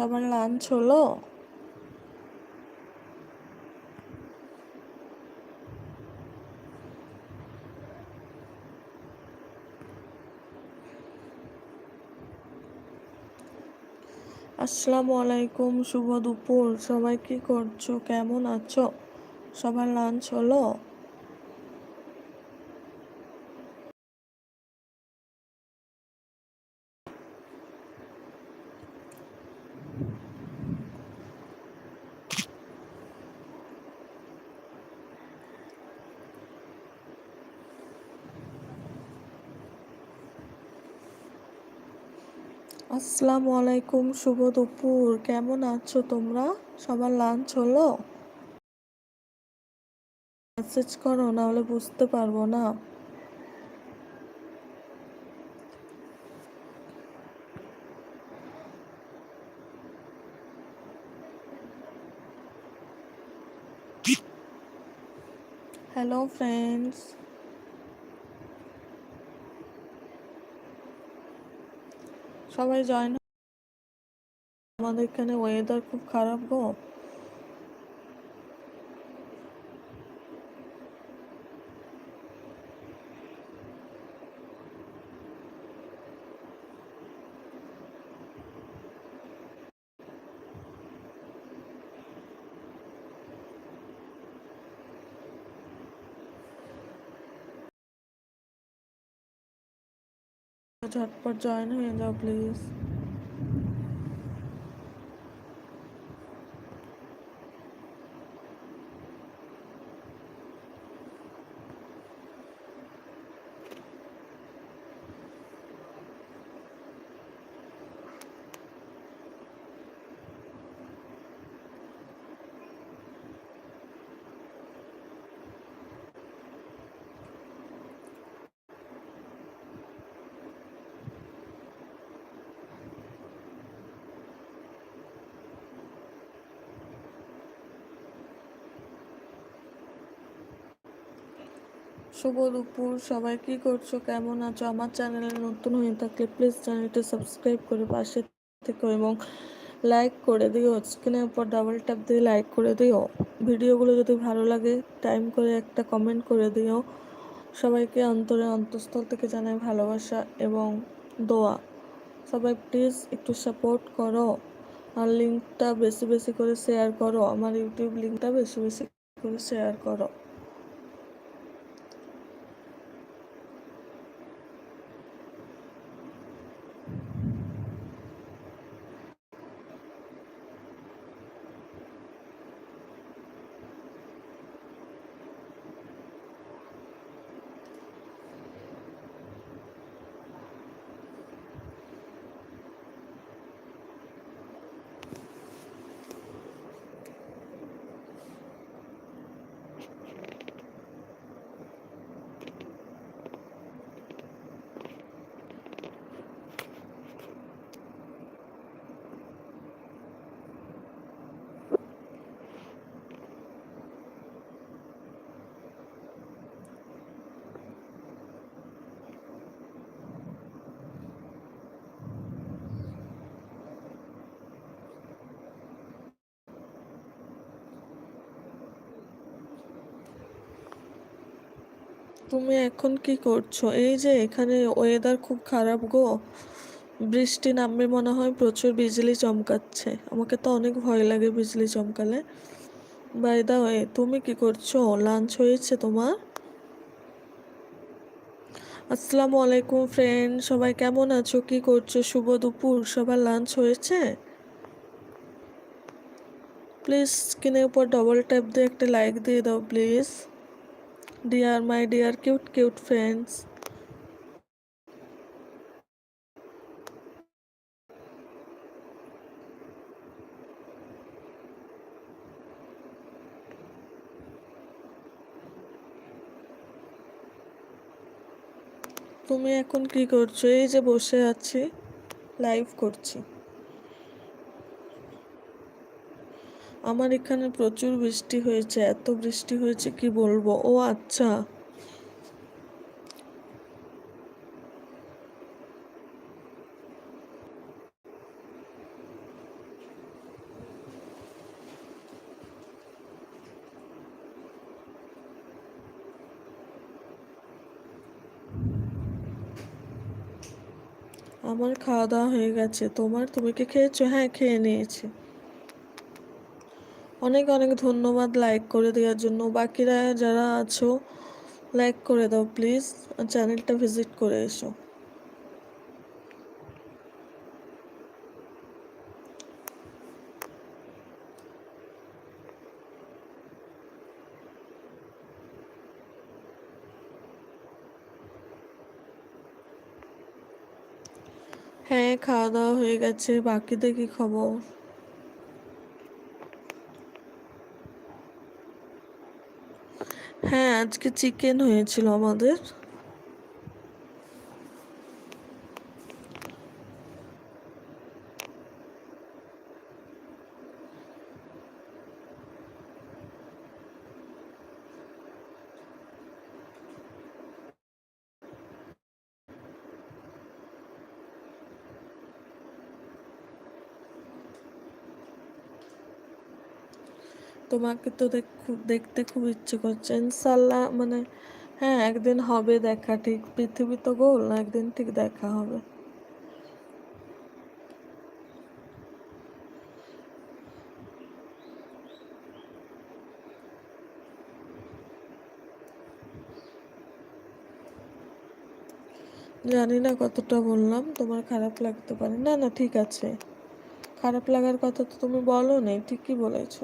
সবার লাঞ্চ হলো? আসসালামু আলাইকুম, শুভ দুপুর। সবাই কি করছ? কেমন আছো? সবার লাঞ্চ হলো? আসসালামু আলাইকুম, শুভ দুপুর। কেমন আছো তোমরা? সবার লাঞ্চ হলো? মেসেজ করো, নাহলে বুঝতে পারব না। হ্যালো ফ্রেন্ডস সবাই জয়েন আমাদের এখানে ওয়েদার খুব খারাপ গো। ঝটপট জয়েন হয়ে যাও প্লিজ শুভ দুপুর সবাই কি করছ? কেমন আছো? আমার চ্যানেলে নতুন হয়ে থাকলে প্লিজ চ্যানেলটি সাবস্ক্রাইব করে পাশে থেকো এবং লাইক করে দিও। স্ক্রিনের উপর ডাবল ট্যাপ দিয়ে লাইক করে দিও। ভিডিওগুলো যদি ভালো লাগে টাইম করে একটা কমেন্ট করে দিও। সবাইকে অন্তরে অন্তঃস্থল থেকে জানাই ভালোবাসা এবং দোয়া। সবাই প্লিজ একটু সাপোর্ট করো। আর লিঙ্কটা বেশি বেশি করে শেয়ার করো। আমার ইউটিউব লিঙ্কটা বেশি বেশি করে শেয়ার করো। তুমি এখন কি করছ? এই যে এখানে ওয়েদার খুব খারাপ গো। বৃষ্টি নামবে মনে হয়, প্রচুর বিজলি চমকাচ্ছে। আমাকে তো অনেক ভয় লাগে বিজলি চমকালে। বাই দা ওয়ে তুমি কি করছ? লাঞ্চ হয়েছে তোমার? আসসালামু আলাইকুম ফ্রেন্ড সবাই কেমন আছো? কি করছ? শুভ দুপুর। সবার লাঞ্চ হয়েছে? প্লিজ স্ক্রিনের উপর ডবল ট্যাপ দিয়ে একটা লাইক দিয়ে দাও please dear my dear cute cute friends তুমি এখন কি করছ? এই যে বসে আছি লাইভ করছি। আমার এখানে প্রচুর বৃষ্টি হয়েছে, এত বৃষ্টি হয়েছে কি বলব? ও আচ্ছা। আমার খাওয়া দাওয়া হয়ে গেছে। তোমার? তুমি কি খেয়েছো? হ্যাঁ খেয়ে নিয়েছি। অনেক অনেক ধন্যবাদ লাইক করে দেওয়ার জন্য। বাকিরা যারা আছো লাইক করে দাও প্লিজ চ্যানেলটা ভিজিট করে এসো। হ্যাঁ খাওয়া দাওয়া হয়ে গেছে। বাকিদের কি খবর হ্যাঁ আজকে চিকেন হয়েছিল আমাদের। তোমাকে তো দেখ দেখতে খুব ইচ্ছে করছে। ইনশাল্লাহ মানে হ্যাঁ একদিন হবে দেখা ঠিক। পৃথিবী তো গোল না একদিন ঠিক দেখা হবে। জানি না কতটা বললাম, তোমার খারাপ লাগতে পারে। না না, ঠিক আছে। খারাপ লাগার কথা তো তুমি বলো নেই, ঠিকই বলেছ।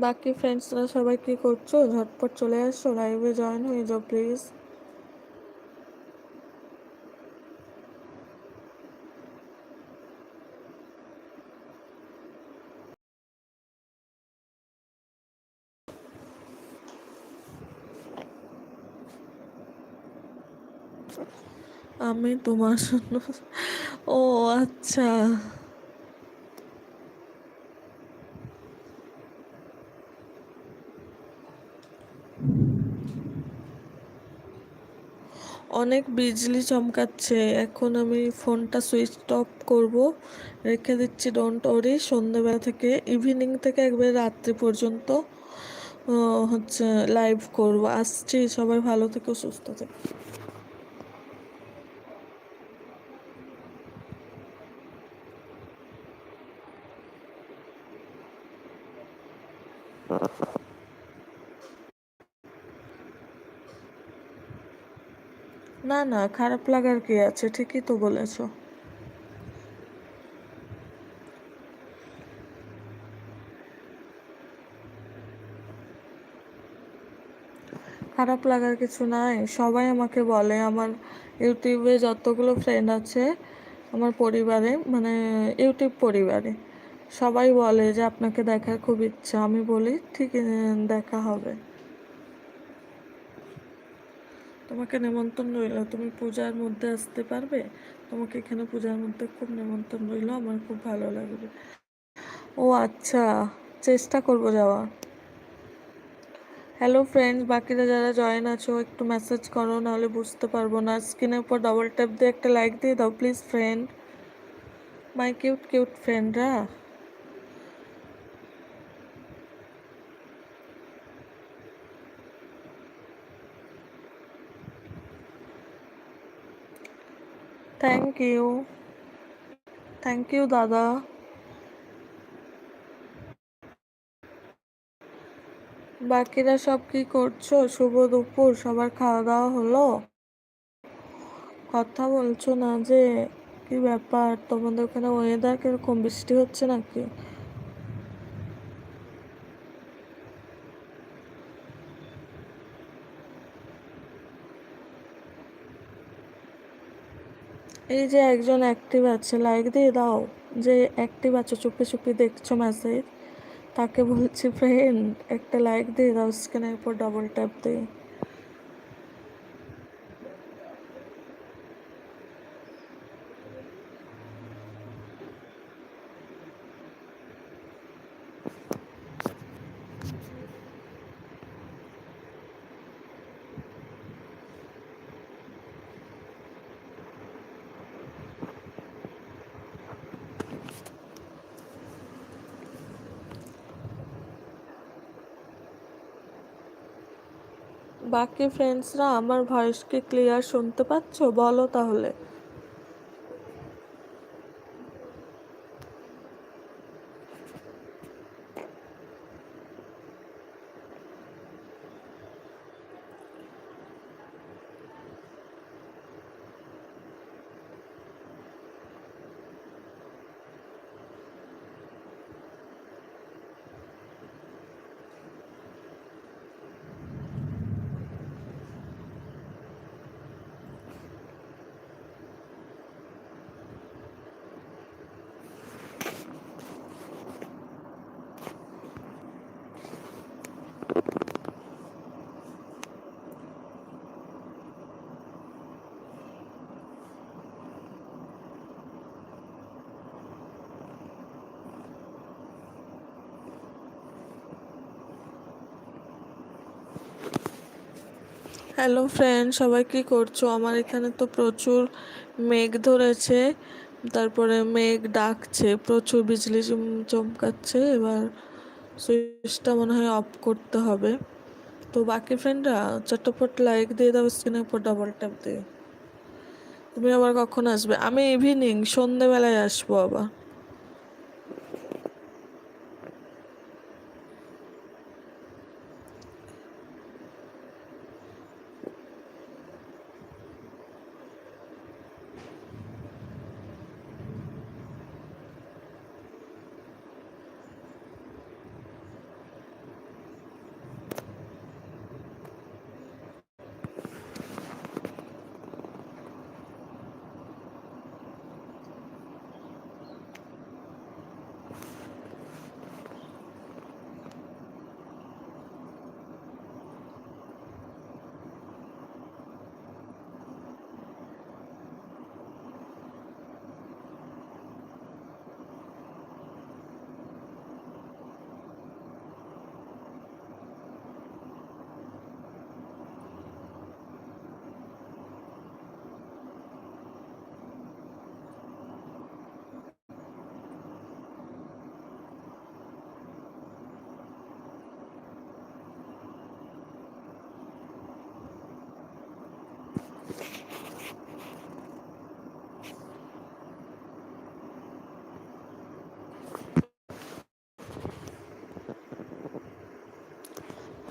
বাকি ফ্রেন্ডসরা সবাই কি করছ? ঝটপট চলে আসো লাইভে জয়েন হয়ে যাও প্লিজ আমি তোমার জন্য ও আচ্ছা। অনেক বিজলি চমকাচ্ছে। এখন আমি ফোনটা সুইচ অফ করব, রেখে দিচ্ছি ডোন্ট ওরি সন্ধ্যেবেলা থেকে ইভিনিং থেকে একবার রাত্রি পর্যন্ত হচ্ছে লাইভ করব। আসছি, সবাই ভালো থেকো, সুস্থ থেকো। না না, খারাপ লাগার কি আছে? ঠিকই তো বলেছ। খারাপ লাগার কিছু নাই। সবাই আমাকে বলে, আমার ইউটিউবে যতগুলো ফ্রেন্ড আছে, আমার পরিবারে মানে ইউটিউব পরিবারে, সবাই বলে যে, আপনাকে দেখার খুব ইচ্ছা। আমি বলি, ঠিক, দেখা হবে। তোমাকে নেমন্তন্ন রইল। তুমি পূজার মধ্যে আসতে পারবে? তোমাকে এখানে পূজার মধ্যে খুব নেমন্তন্ন রইল। আমার খুব ভালো লাগবে। ও আচ্ছা চেষ্টা করব যাওয়া। হ্যালো ফ্রেন্ডস বাকিরা যারা জয়েন আছো, একটু মেসেজ করো, নাহলে বুঝতে পারব না। স্ক্রিনের উপর ডবল ট্যাপ দিয়ে একটা লাইক দিয়ে দাও please friend my cute cute ফ্রেন্ডরা থ্যাংক ইউ থ্যাংক ইউ দাদা বাকিরা সব কি করছ? শুভ দুপুর, সবার খাওয়া দাওয়া হলো? কথা বলছো না যে, কি ব্যাপার? তোমাদের ওখানে ওয়েদার কীরকম? বৃষ্টি হচ্ছে নাকি? এই যে একজন অ্যাক্টিভ আছে লাইক দিয়ে দাও। যে অ্যাক্টিভ আছে, চুপি চুপি দেখছ মেসেজ তাকে বলছি ফ্রেন্ড একটা লাইক দিয়ে দাও স্ক্রিনের উপর ডবল ট্যাপ দিয়ে। বাকি ফ্রেন্ডসরা আমার ভয়েসকে ক্লিয়ার শুনতে পাচ্ছ? বলো তাহলে। হ্যালো ফ্রেন্ড সবাই কি করছ? আমার এখানে তো প্রচুর মেঘ ধরেছে। তারপরে মেঘ ডাকছে, প্রচুর বিজলি চম- চমকাচ্ছে। এবার সুইচটা মনে হয় অফ করতে হবে। তো বাকি ফ্রেন্ডরা চট্টপট লাইক দিয়ে দাও স্ক্রিনের উপর ডাবল ট্যাপ দিয়ে। তুমি আবার কখন আসবে? আমি ইভিনিং সন্ধেবেলায় আসব আবার।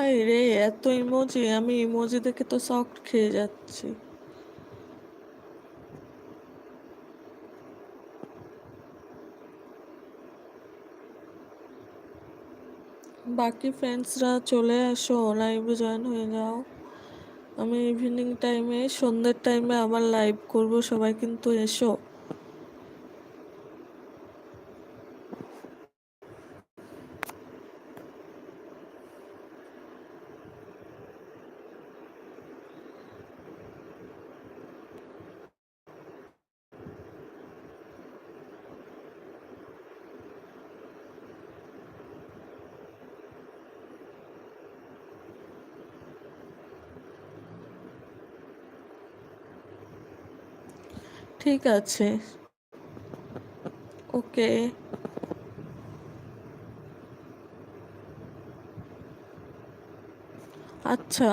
হাই রে, এত ইমোজি আমি ইমোজি দেখে তো শক খেয়ে যাচ্ছি। বাকি ফ্রেন্ডসরা চলে আসো লাইভে জয়েন হয়ে যাও। আমি ইভিনিং টাইমে সন্ধ্যের টাইমে আবার লাইভ করব, সবাই কিন্তু এসো। ঠিক আছে। ওকে। আচ্ছা।